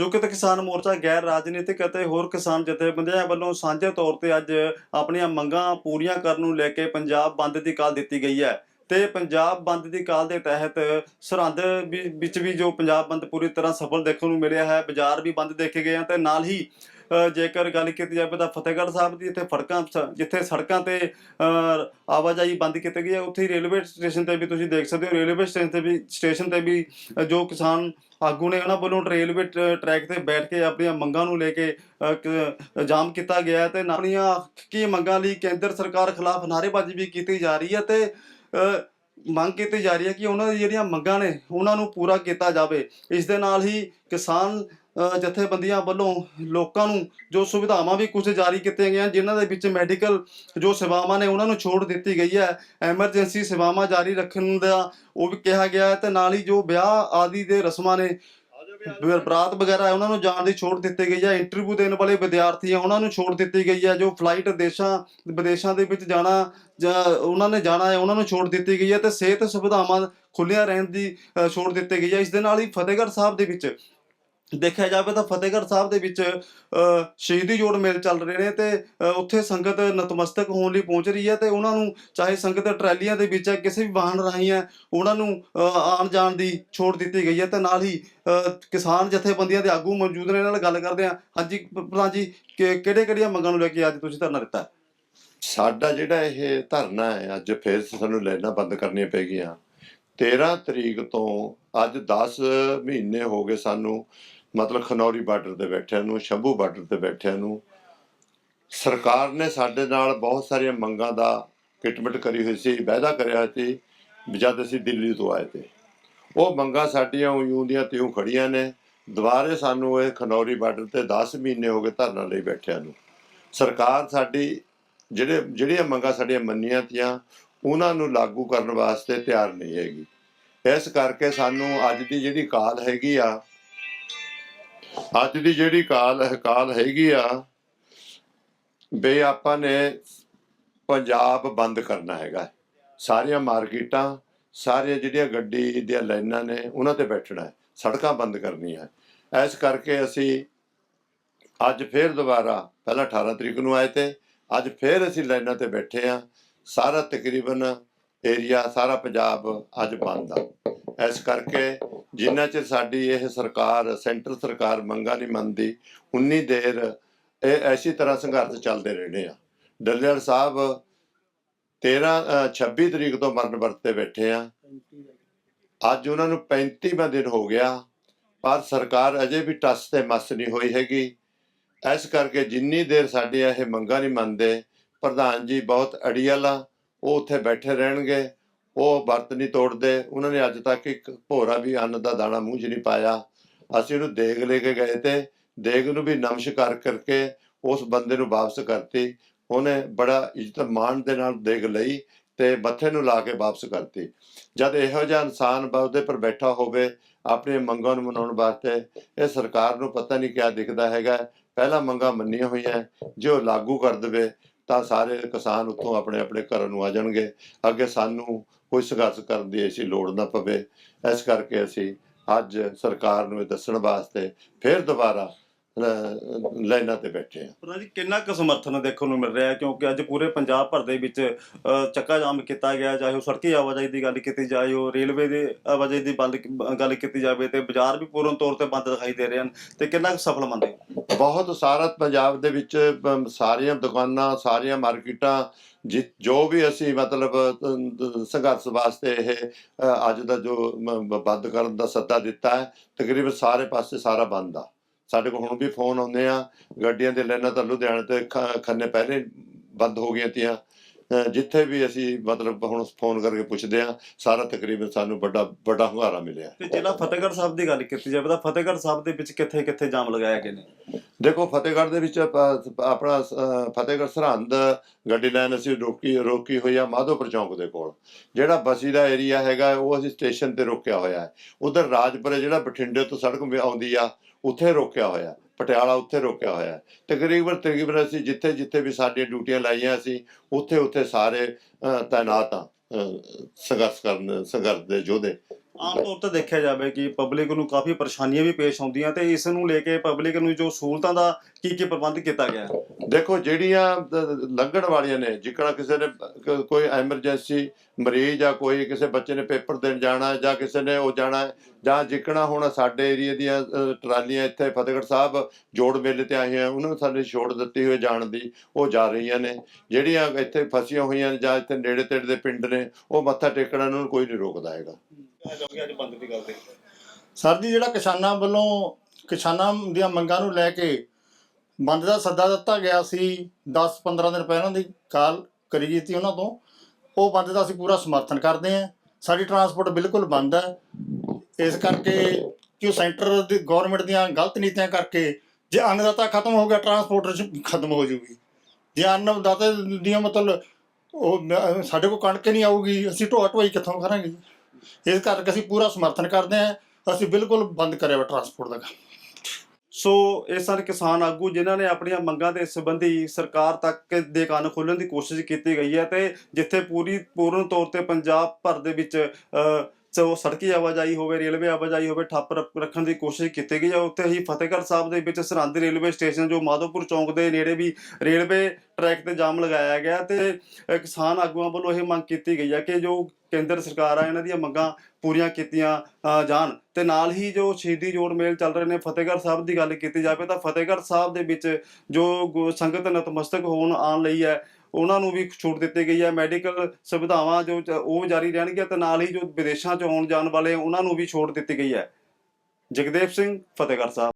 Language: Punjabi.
ਜੋ ਕਿਸਾਨ ਮੋਰਚਾ ਗੈਰ ਰਾਜਨੀਤਿਕ ਅਤੇ ਹੋਰ ਕਿਸਾਨ ਜਥੇਬੰਦੀਆਂ ਵੱਲੋਂ ਸਾਂਝੇ ਤੌਰ ਤੇ ਅੱਜ ਆਪਣੀਆਂ ਮੰਗਾਂ ਪੂਰੀਆਂ ਕਰਨ ਨੂੰ ਲੈ ਕੇ ਪੰਜਾਬ ਬੰਦ ਦੀ ਕਾਲ ਦਿੱਤੀ ਗਈ ਹੈ। ਤੇ ਪੰਜਾਬ ਬੰਦ ਦੀ ਕਾਲ ਦੇ ਤਹਿਤ ਸਰਹੰਦ ਵੀ- ਵਿੱਚ ਵੀ ਜੋ ਪੰਜਾਬ ਬੰਦ ਪੂਰੀ ਤਰ੍ਹਾਂ ਸਫਲ ਦੇਖਣ ਨੂੰ ਮਿਲਿਆ ਹੈ, ਬਾਜ਼ਾਰ ਵੀ ਬੰਦ ਦੇਖੇ ਗਏ ਹਨ ਤੇ ਨਾਲ ਹੀ ਜੇਕਰ ਗੱਲ ਕੀਤੀ ਜਾਵੇ ਤਾਂ ਫਤਿਹਗੜ੍ਹ ਸਾਹਿਬ ਦੀ ਇੱਥੇ ਫੜਕਾਂ ਸ- ਜਿੱਥੇ ਸੜਕਾਂ ਤੇ ਆਵਾਜਾਈ ਬੰਦ ਕੀਤੀ ਗਈ ਹੈ, ਉੱਥੇ ਹੀ ਰੇਲਵੇ ਸਟੇਸ਼ਨ ਤੇ ਵੀ ਤੁਸੀਂ ਦੇਖ ਸਕਦੇ ਹੋ, ਰੇਲਵੇ ਸਟੇਸ਼ਨ ਤੇ ਵੀ, ਸਟੇਸ਼ਨ ਤੇ ਵੀ ਜੋ ਕਿਸਾਨ ਆਗੂ ਨੇ ਉਹਨਾਂ ਵੱਲੋਂ ਰੇਲਵੇ ਟ- ਟਰੈਕ ਤੇ ਬੈਠ ਕੇ ਆਪਣੀਆਂ ਮੰਗਾਂ ਨੂੰ ਲੈ ਕੇ ਜਾਮ ਕੀਤਾ ਗਿਆ ਹੈ ਤੇ ਨਾਲ ਆਪਣੀਆਂ ਕੀ ਮੰਗਾਂ ਲਈ ਕੇਂਦਰ ਸਰਕਾਰ ਖਿਲਾਫ ਨਾਅਰੇਬਾਜ਼ੀ ਵੀ ਕੀਤੀ ਜਾ ਰਹੀ ਹੈ ਤੇ ਮੰਗ ਕੀਤੀ ਜਾ ਰਹੀ ਹੈ ਕਿ ਉਹਨਾਂ ਦੀ ਜਿਹੜੀਆਂ ਮੰਗਾਂ ਨੇ, ਉਹਨਾਂ ਨੂੰ ਪੂਰਾ ਕੀਤਾ ਜਾਵੇ। ਇਸ ਦੇ ਨਾਲ ਹੀ ਕਿਸਾਨ ਜਥੇਬੰਦੀਆਂ ਵੱਲੋਂ ਲੋਕਾਂ ਨੂੰ ਜੋ ਸੁਵਿਧਾਵਾਂ ਵੀ ਕੁਝ ਜਾਰੀ ਕੀਤੀਆਂ ਗਈਆਂ, ਜਿਨ੍ਹਾਂ ਦੇ ਵਿੱਚ ਮੈਡੀਕਲ ਜੋ ਸੇਵਾਵਾਂ ਨੇ ਉਹਨਾਂ ਨੂੰ ਛੋਟ ਦਿੱਤੀ ਗਈ ਹੈ। ਐਮਰਜੈਂਸੀ ਸੇਵਾਵਾਂ ਜਾਰੀ ਰੱਖਣ ਦਾ ਉਹ ਵੀ ਕਿਹਾ ਗਿਆ ਹੈ ਤੇ ਨਾਲ ਹੀ ਜੋ ਵਿਆਹ ਆਦਿ ਦੇ ਰਸਮਾਂ ਨੇ, ਬਰਾਤ ਵਗੈਰਾ ਹੈ, ਉਹਨਾਂ ਨੂੰ ਜਾਣ ਦੀ ਛੋਟ ਦਿੱਤੀ ਗਈ ਹੈ। ਇੰਟਰਵਿਊ ਦੇਣ ਵਾਲੇ ਵਿਦਿਆਰਥੀ ਆ ਉਹਨਾਂ ਨੂੰ ਛੋਟ ਦਿੱਤੀ ਗਈ ਹੈ। ਜੋ ਫਲਾਈਟ ਦੇਸ਼ਾਂ, ਵਿਦੇਸ਼ਾਂ ਦੇ ਵਿੱਚ ਜਾਣਾ ਜਾਂ ਉਹਨਾਂ ਨੇ ਜਾਣਾ ਹੈ, ਉਹਨਾਂ ਨੂੰ ਛੋਟ ਦਿੱਤੀ ਗਈ ਹੈ ਤੇ ਸਿਹਤ ਸੁਵਿਧਾਵਾਂ ਖੁੱਲੀਆਂ ਰਹਿਣ ਦੀ ਛੋਟ ਦਿੱਤੀ ਗਈ ਹੈ। ਇਸ ਦੇ ਨਾਲ ਹੀ ਫਤਿਹਗੜ੍ਹ ਸਾਹਿਬ ਦੇ ਵਿੱਚ ਦੇਖਿਆ ਜਾਵੇ ਤਾਂ ਫਤਿਹਗੜ੍ਹ ਸਾਹਿਬ ਦੇ ਵਿੱਚ ਸ਼ਹੀਦੀ ਜੋੜ ਮੇਲ ਚੱਲ ਰਹੇ ਨੇ ਤੇ ਉੱਥੇ ਸੰਗਤ ਨਤਮਸਤਕ ਹੋਣ ਲਈ ਪਹੁੰਚ ਰਹੀ ਹੈ ਤੇ ਉਹਨਾਂ ਨੂੰ ਚਾਹੇ ਸੰਗਤ ਟਰੈਲੀਆਂ ਦੇ ਵਿੱਚ ਹੈ, ਕਿਸੇ ਵੀ ਵਾਹਨ ਰਾਹੀਂ ਹੈ, ਉਹਨਾਂ ਨੂੰ ਆਉਣ ਜਾਣ ਦੀ ਛੋਟ ਦਿੱਤੀ ਗਈ ਹੈ ਤੇ ਨਾਲ ਹੀ ਕਿਸਾਨ ਜਥੇਬੰਦੀਆਂ ਦੇ ਆਗੂ ਮੌਜੂਦ ਨੇ, ਇਹਨਾਂ ਨਾਲ ਗੱਲ ਕਰਦੇ ਹਾਂ। ਹਾਂਜੀ ਪ- ਪ੍ਰਧਾਨ ਜੀ ਕਿਹੜੇ ਕਿਹੜੀਆਂ ਮੰਗਾਂ ਨੂੰ ਲੈ ਕੇ ਅੱਜ ਤੁਸੀਂ ਧਰਨਾ ਦਿੱਤਾ ਸਾਡਾ ਜਿਹੜਾ ਇਹ ਧਰਨਾ ਹੈ, ਅੱਜ ਫਿਰ ਸਾਨੂੰ ਲਾਈਨਾਂ ਬੰਦ ਕਰਨੀਆਂ ਪੈ ਗਈਆਂ। 13 ਤਰੀਕ ਤੋਂ ਅੱਜ 10 ਮਹੀਨੇ ਹੋ ਗਏ ਸਾਨੂੰ ਮਤਲਬ ਖਨੌਰੀ ਬਾਰਡਰ ਤੇ ਬੈਠਿਆਂ ਨੂੰ, ਸ਼ੰਭੂ ਬਾਰਡਰ ਤੇ ਬੈਠਿਆਂ ਨੂੰ, ਸਰਕਾਰ ਨੇ ਸਾਡੇ ਨਾਲ ਬਹੁਤ ਸਾਰੀਆਂ ਮੰਗਾਂ ਦਾ ਕਿਟਮਿਟ ਕਰੀ ਹੋਈ ਸੀ, ਵਾਅਦਾ ਕਰਿਆ ਸੀ ਜਦ ਅਸੀਂ ਦਿੱਲੀ ਤੋਂ ਆਏ ਤੇ। ਉਹ ਮੰਗਾਂ ਸਾਡੀਆਂ ਉਈਂ ਦੀਆਂ ਤਿਉਂ ਖੜੀਆਂ ਨੇ, ਦੁਬਾਰੇ ਸਾਨੂੰ ਇਹ ਖਨੌਰੀ ਬਾਰਡਰ ਤੇ 10 ਮਹੀਨੇ ਹੋ ਗਏ ਧਰਨਾ ਲਈ ਬੈਠਿਆਂ ਨੂੰ। ਸਰਕਾਰ ਸਾਡੀ, ਜਿਹੜੇ, ਜਿਹੜੀਆਂ ਮੰਗਾਂ ਸਾਡੀਆਂ ਮੰਨੀਆਂ ਤੀਆਂ, ਉਹਨਾਂ ਨੂੰ ਲਾਗੂ ਕਰਨ ਵਾਸਤੇ ਤਿਆਰ ਨਹੀਂ ਹੈਗੀ। ਇਸ ਕਰਕੇ ਸਾਨੂੰ ਅੱਜ ਦੀ ਜਿਹੜੀ ਕਾਲ ਹੈਗੀ ਆ ਅੱਜ ਦੀ ਜਿਹੜੀ ਕਾਲ ਕਾਲ ਹੈਗੀ ਆ, ਬਈ ਆਪਾਂ ਨੇ ਪੰਜਾਬ ਬੰਦ ਕਰਨਾ ਹੈਗਾ। ਸਾਰੀਆਂ ਮਾਰਕੀਟਾਂ, ਸਾਰੀਆਂ ਜਿਹੜੀਆਂ ਗੱਡੀ ਦੀਆਂ ਲਾਈਨਾਂ ਨੇ, ਉਹਨਾਂ ਤੇ ਬੈਠਣਾ ਹੈ। ਸੜਕਾਂ ਬੰਦ ਕਰਨੀਆਂ ਹੈ। ਇਸ ਕਰਕੇ ਅਸੀਂ ਅੱਜ ਫੇਰ ਦੁਬਾਰਾ, ਪਹਿਲਾਂ 18 ਤਰੀਕ ਨੂੰ ਆਏ ਤੇ, ਅੱਜ ਫੇਰ ਅਸੀਂ ਲਾਈਨਾਂ ਤੇ ਬੈਠੇ ਆ ਸਾਰਾ ਤਕਰੀਬਨ ਏਰੀਆ, ਸਾਰਾ ਪੰਜਾਬ ਅੱਜ ਬੰਦ ਆ। ਇਸ ਕਰਕੇ ਜਿੰਨਾ ਚਿਰ ਸਾਡੀ ਇਹ ਸਰਕਾਰ ਸੈਂਟਰ ਸਰਕਾਰ ਮੰਗਾ ਨਹੀਂ ਮੰਨਦੀ ਉਨੀ ਦੇਰ ਇਹ ਐਸੀ ਤਰ੍ਹਾਂ ਸੰਘਰਸ਼ ਚੱਲਦੇ ਰਹਿਣੇ ਆ। ਡੱਲੇਵਾਲ ਸਾਹਿਬ 13 ਅ, 26 ਤਰੀਕ ਤੋਂ ਮਰਨ ਵਰਤ ਤੇ ਬੈਠੇ ਆ। ਅੱਜ ਉਹਨਾਂ ਨੂੰ 35ਵਾਂ ਦਿਨ ਹੋ ਗਿਆ ਪਰ ਸਰਕਾਰ ਅਜੇ ਵੀ ਟਸ ਤੇ ਮਸ ਨਹੀਂ ਹੋਈ ਹੈਗੀ। ਇਸ ਕਰਕੇ ਜਿੰਨੀ ਦੇਰ ਸਾਡੀਆਂ ਇਹ ਮੰਗਾਂ ਨਹੀਂ ਮੰਨਦੇ ਪ੍ਰਧਾਨ ਜੀ ਬਹੁਤ ਅੜੀਅਲ ਆ ਉਹ ਉੱਥੇ ਬੈਠੇ ਰਹਿਣਗੇ। ਉਹ ਵਰਤ ਨਹੀਂ ਤੋੜਦੇ। ਉਹਨਾਂ ਨੇ ਅੱਜ ਤੱਕ ਇੱਕ ਭੋਰਾ ਵੀ ਅੰਨ ਦਾ ਦਾਣਾ ਮੂੰਹ 'ਚ ਨਹੀਂ ਪਾਇਆ। ਅਸੀਂ ਉਹਨੂੰ ਦੇਗ ਲੈ ਕੇ ਗਏ ਤੇ ਦੇਗ ਨੂੰ ਵੀ ਨਮਸਕਾਰ ਕਰਕੇ ਉਸ ਬੰਦੇ ਨੂੰ ਵਾਪਸ ਕਰਤੀ। ਉਹਨੇ ਬੜਾ ਇੱਜ਼ਤ ਮਾਣ ਦੇ ਨਾਲ ਦੇਗ ਲਈ ਤੇ ਮੱਥੇ ਨੂੰ ਲਾ ਕੇ ਵਾਪਸ ਕਰਤੀ। ਜਦ ਇਹੋ ਜਿਹਾ ਇਨਸਾਨ ਉਹਦੇ ਪਰ ਬੈਠਾ ਹੋਵੇ ਆਪਣੀਆਂ ਮੰਗਾਂ ਨੂੰ ਮਨਾਉਣ ਵਾਸਤੇ, ਇਹ ਸਰਕਾਰ ਨੂੰ ਪਤਾ ਨਹੀਂ ਕਿਆ ਦਿਖਦਾ ਹੈਗਾ। ਪਹਿਲਾਂ ਮੰਗਾਂ ਮੰਨੀਆਂ ਹੋਈਆਂ, ਜੇ ਉਹ ਲਾਗੂ ਕਰ ਦੇਵੇ ਤਾਂ ਸਾਰੇ ਕਿਸਾਨ ਉੱਥੋਂ ਆਪਣੇ ਆਪਣੇ ਘਰਾਂ ਨੂੰ ਆ ਜਾਣਗੇ। ਅੱਗੇ ਸਾਨੂੰ ਕੋਈ ਸੰਘਰਸ਼ ਕਰਨ ਦੀ ਐਸੀ ਲੋੜ ਨਾ ਪਵੇ। ਇਸ ਕਰਕੇ ਅਸੀਂ ਅੱਜ ਸਰਕਾਰ ਨੂੰ ਇਹ ਦੱਸਣ ਵਾਸਤੇ ਫਿਰ ਦੁਬਾਰਾ ਲਾਈਨਾਂ ਤੇ ਬੈਠੇ ਹਾਂ ਪ੍ਰਧਾਨ ਜੀ ਕਿੰਨਾ ਕੁ ਸਮਰਥਨ ਦੇਖਣ ਨੂੰ ਮਿਲ ਰਿਹਾ ਹੈ ਕਿਉਂਕਿ ਅੱਜ ਪੂਰੇ ਪੰਜਾਬ ਭਰ ਦੇ ਵਿੱਚ ਅ, ਚੱਕਾ ਜਾਮ ਕੀਤਾ ਗਿਆ ਚਾਹੇ ਉਹ ਸੜਕੀ ਆਵਾਜਾਈ ਦੀ ਗੱਲ ਕੀਤੀ ਜਾਏ ਉਹ ਰੇਲਵੇ ਦੇ ਆਵਾਜਾਈ ਦੀ ਬੰਦ ਗੱਲ ਕੀਤੀ ਜਾਵੇ ਤੇ ਬਾਜ਼ਾਰ ਵੀ ਪੂਰਨ ਤੌਰ ਤੇ ਬੰਦ ਦਿਖਾਈ ਦੇ ਰਹੇ ਹਨ ਤੇ ਕਿੰਨਾ ਕੁ ਸਫਲ ਮੰਨਦੇ ਹੋ? ਬਹੁਤ ਸਾਰਾ ਪੰਜਾਬ ਦੇ ਵਿੱਚ ਅਮ, ਸਾਰੀਆਂ ਦੁਕਾਨਾਂ ਸਾਰੀਆਂ ਮਾਰਕੀਟਾਂ ਜਿ- ਜੋ ਵੀ ਅਸੀਂ ਮਤਲਬ ਅਮ, ਸੰਘਰਸ਼ ਵਾਸਤੇ ਇਹ ਅ, ਅੱਜ ਦਾ ਜੋ ਮ- ਬੰਦ ਕਰਨ ਦਾ ਸੱਦਾ ਦਿੱਤਾ ਹੈ ਤਕਰੀਬਨ ਸਾਰੇ ਪਾਸੇ ਸਾਰਾ ਬੰਦ ਆ ਸਾਡੇ ਕੋਲ ਹੁਣ ਵੀ ਫੋਨ ਆਉਂਦੇ ਆ ਗੱਡੀਆਂ ਦੇ ਲਾਈਨਾਂ ਤਾਂ ਲੁਧਿਆਣੇ ਤੇ ਖੰਨੇ ਪਹਿਲੇ ਬੰਦ ਹੋ ਗਈਆਂ ਤੀਆਂ। ਜਿੱਥੇ ਵੀ ਅਸੀਂ ਮਤਲਬ ਹੁਣ ਫੋਨ ਕਰਕੇ ਪੁੱਛਦੇ ਆ ਸਾਰਾ ਤਕਰੀਬਨ ਸਾਨੂੰ ਵੱਡਾ ਵੱਡਾ ਹੁੰਗਾਰਾ ਮਿਲਿਆ। ਤੇ ਜ਼ਿਲ੍ਹਾ ਫਤਿਹਗੜ੍ਹ ਸਾਹਿਬ ਦੀ ਗੱਲ ਕੀਤੀ ਜਾਵੇ ਤਾਂ ਫਤਿਹਗੜ੍ਹ ਸਾਹਿਬ ਦੇ ਵਿੱਚ ਕਿੱਥੇ ਕਿੱਥੇ ਜਾਮ ਲਗਾਇਆ ਗਏ ਨੇ? ਦੇਖੋ ਫਤਿਹਗੜ੍ਹ ਦੇ ਵਿੱਚ ਆਪਣਾ ਫਤਿਹਗੜ੍ਹ ਸਰਹੰਦ ਗੱਡੀ ਲਾਈਨ ਅਸੀਂ ਰੋਕੀ ਰੋਕੀ ਹੋਈ ਆ ਮਾਧੋਪੁਰ ਚੌਂਕ ਦੇ ਕੋਲ। ਜਿਹੜਾ ਬਸੀ ਦਾ ਏਰੀਆ ਹੈਗਾ ਉਹ ਅਸੀਂ ਸਟੇਸ਼ਨ ਤੇ ਰੋਕਿਆ ਹੋਇਆ ਹੈ। ਉਧਰ ਰਾਜਪੁਰੇ ਜਿਹੜਾ ਬਠਿੰਡੇ ਤੋਂ ਸੜਕ ਆਉਂਦੀ ਆ ਉੱਥੇ ਰੋਕਿਆ ਹੋਇਆ ਪਟਿਆਲਾ ਉੱਥੇ ਰੋਕਿਆ ਹੋਇਆ ਤਕਰੀਬਨ ਤਕਰੀਬਨ ਅਸੀਂ ਜਿੱਥੇ ਜਿੱਥੇ ਵੀ ਸਾਡੀਆਂ ਡਿਊਟੀਆਂ ਲਾਈਆਂ ਅਸੀਂ ਉੱਥੇ ਉੱਥੇ ਸਾਰੇ ਅ, ਤਾਇਨਾਤ ਆ ਅ, ਸੰਘਰਸ਼ ਕਰਨ ਸੰਘਰਸ਼ ਦੇ ਯੋਧੇ। ਆਮ ਤੌਰ ਤੇ ਦੇਖਿਆ ਜਾਵੇ ਕਿ ਪਬਲਿਕ ਨੂੰ ਕਾਫੀ ਪਰੇਸ਼ਾਨੀਆਂ ਵੀ ਪੇਸ਼ ਆਉਂਦੀਆਂ ਤੇ ਇਸ ਨੂੰ ਲੈ ਕੇ ਪਬਲਿਕ ਨੂੰ ਜੋ ਸਹੂਲਤਾਂ ਦਾ ਕੀ ਕੀ ਪ੍ਰਬੰਧ ਕੀਤਾ ਗਿਆ? ਦੇਖੋ, ਜਿਹੜੀਆਂ ਲੰਘਣ ਵਾਲੀਆਂ ਨੇ, ਜਿਕਣਾ ਕਿਸੇ ਨੇ ਕੋਈ ਐਮਰਜੈਂਸੀ ਮਰੀਜ਼ ਜਾਂ ਕੋਈ ਕਿਸੇ ਬੱਚੇ ਨੇ ਪੇਪਰ ਦੇਣ ਜਾਣਾ, ਜਾਂ ਕਿਸੇ ਨੇ ਉਹ ਜਾਣਾ, ਜਾਂ ਜਿਕਣਾ ਹੁਣ ਸਾਡੇ ਏਰੀਆ ਦੀਆਂ ਟਰਾਲੀਆਂ ਇੱਥੇ ਫਤਿਹਗੜ੍ਹ ਸਾਹਿਬ ਜੋੜ ਮੇਲੇ ਤੇ ਆਈਆਂ, ਉਹਨਾਂ ਨੂੰ ਸਾਨੂੰ ਛੋੜ ਦਿੱਤੀ ਹੋਈ ਜਾਣ ਦੀ, ਉਹ ਜਾ ਰਹੀਆਂ ਨੇ। ਜਿਹੜੀਆਂ ਇੱਥੇ ਫਸੀਆਂ ਹੋਈਆਂ ਜਾਂ ਇੱਥੇ ਨੇੜੇ ਤੇੜੇ ਦੇ ਪਿੰਡ ਨੇ, ਉਹ ਮੱਥਾ ਟੇਕਣਾ ਉਹਨਾਂ ਨੂੰ ਕੋਈ ਨਹੀਂ ਰੋਕਦਾ ਹੈਗਾ। ਅੱਜ ਬੰਦ ਦੀ ਗੱਲ ਤੇ ਸਰ ਜੀ, ਜਿਹੜਾ ਕਿਸਾਨਾਂ ਵੱਲੋਂ ਕਿਸਾਨਾਂ ਦੀਆਂ ਮੰਗਾਂ ਨੂੰ ਲੈ ਕੇ ਬੰਦ ਦਾ ਸੱਦਾ ਦਿੱਤਾ ਗਿਆ ਸੀ 10-15 ਦਿਨ ਪਹਿਲਾਂ ਦੀ ਕਾਲ ਕਰੀ ਗਈ ਸੀ ਉਹਨਾਂ ਤੋਂ, ਉਹ ਬੰਦ ਦਾ ਅਸੀਂ ਪੂਰਾ ਸਮਰਥਨ ਕਰਦੇ ਹਾਂ। ਸਾਡੀ ਟਰਾਂਸਪੋਰਟ ਬਿਲਕੁਲ ਬੰਦ ਹੈ। ਇਸ ਕਰਕੇ ਕਿ ਉਹ ਸੈਂਟਰ ਦੀ ਗਵਰਨਮੈਂਟ ਦੀਆਂ ਗਲਤ ਨੀਤੀਆਂ ਕਰਕੇ ਜੇ ਅੰਨਦਾਤਾ ਖਤਮ ਹੋ ਗਿਆ, ਟਰਾਂਸਪੋਰਟ ਖਤਮ ਹੋ ਜੂਗੀ। ਜੇ ਅੰਨਦਾਤਾ ਦੀਆਂ ਮਤਲਬ ਉਹ, ਸਾਡੇ ਕੋਲ ਕਣਕ ਨਹੀਂ ਆਊਗੀ, ਅਸੀਂ ਢੋਆ ਢੋਈ ਕਿੱਥੋਂ ਕਰਾਂਗੇ ਇਸ ਕਰਕੇ ਅਸੀਂ ਪੂਰਾ ਸਮਰਥਨ ਕਰਦੇ ਹਾਂ। ਅਸੀਂ ਬਿਲਕੁਲ ਬੰਦ ਕਰਿਆ ਵਾ ਟਰਾਂਸਪੋਰਟ ਦਾ ਕੰਮ। ਸੋ ਇਹ ਸਾਰੇ ਕਿਸਾਨ ਆਗੂ ਜਿਨ੍ਹਾਂ ਨੇ ਆਪਣੀਆਂ ਮੰਗਾਂ ਦੇ ਸੰਬੰਧੀ ਸਰਕਾਰ ਤੱਕ ਦੇ ਕੰਨ ਖੋਲਣ ਦੀ ਕੋਸ਼ਿਸ਼ ਕੀਤੀ ਗਈ ਹੈ ਤੇ ਜਿੱਥੇ ਪੂਰੀ ਪੂਰਨ ਤੌਰ ਤੇ ਪੰਜਾਬ ਭਰ ਦੇ ਵਿੱਚ ਅ, ਸੋ ਸੜਕੀ ਆਵਾਜਾਈ ਹੋਵੇ ਰੇਲਵੇ ਆਵਾਜਾਈ ਹੋਵੇ ਠੱਪ ਰੱਖਣ ਦੀ ਕੋਸ਼ਿਸ਼ ਕੀਤੀ ਗਈ ਹੈ। ਉੱਥੇ ਹੀ ਫਤਿਹਗੜ੍ਹ ਸਾਹਿਬ ਦੇ ਵਿੱਚ ਸਰਹੰਦ ਰੇਲਵੇ ਸਟੇਸ਼ਨ ਜੋ ਮਾਧੋਪੁਰ ਚੌਂਕ ਦੇ ਨੇੜੇ ਵੀ ਰੇਲਵੇ ਟਰੈਕ ਤੇ ਜਾਮ ਲਗਾਇਆ ਗਿਆ ਤੇ ਕਿਸਾਨ ਆਗੂਆਂ ਵੱਲੋਂ ਇਹ ਮੰਗ ਕੀਤੀ ਗਈ ਹੈ ਕਿ ਜੋ ਕੇਂਦਰ ਸਰਕਾਰ ਆ, ਇਹਨਾਂ ਦੀਆਂ ਮੰਗਾਂ ਪੂਰੀਆਂ ਕੀਤੀਆਂ ਜਾਣ। ਤੇ ਨਾਲ ਹੀ ਜੋ ਸ਼ਹੀਦੀ ਜੋੜ ਮੇਲ ਚੱਲ ਰਹੇ ਨੇ, ਫਤਿਹਗੜ੍ਹ ਸਾਹਿਬ ਦੀ ਗੱਲ ਕੀਤੀ ਜਾਵੇ ਤਾਂ ਫਤਿਹਗੜ੍ਹ ਸਾਹਿਬ ਦੇ ਵਿੱਚ ਜੋ ਗੁ- ਸੰਗਤ ਨਤਮਸਤਕ ਹੋਣ ਆਉਣ ਲਈ ਹੈ, ਉਹਨਾਂ ਨੂੰ ਵੀ ਛੂਟ ਦਿੱਤੀ ਗਈ ਹੈ। ਮੈਡੀਕਲ ਸੁਵਿਧਾਵਾਂ ਜੋ ਉਹ ਜਾਰੀ ਰਹਿਣਗੀਆਂ ਤੇ ਨਾਲ ਹੀ ਜੋ ਵਿਦੇਸ਼ਾਂ ਚ ਆਉਣ ਜਾਣ ਵਾਲੇ, ਉਹਨਾਂ ਨੂੰ ਵੀ ਛੋਟ ਦਿੱਤੀ ਗਈ ਹੈ। ਜਗਦੇਵ ਸਿੰਘ, ਫਤਿਹਗੜ੍ਹ ਸਾਹਿਬ।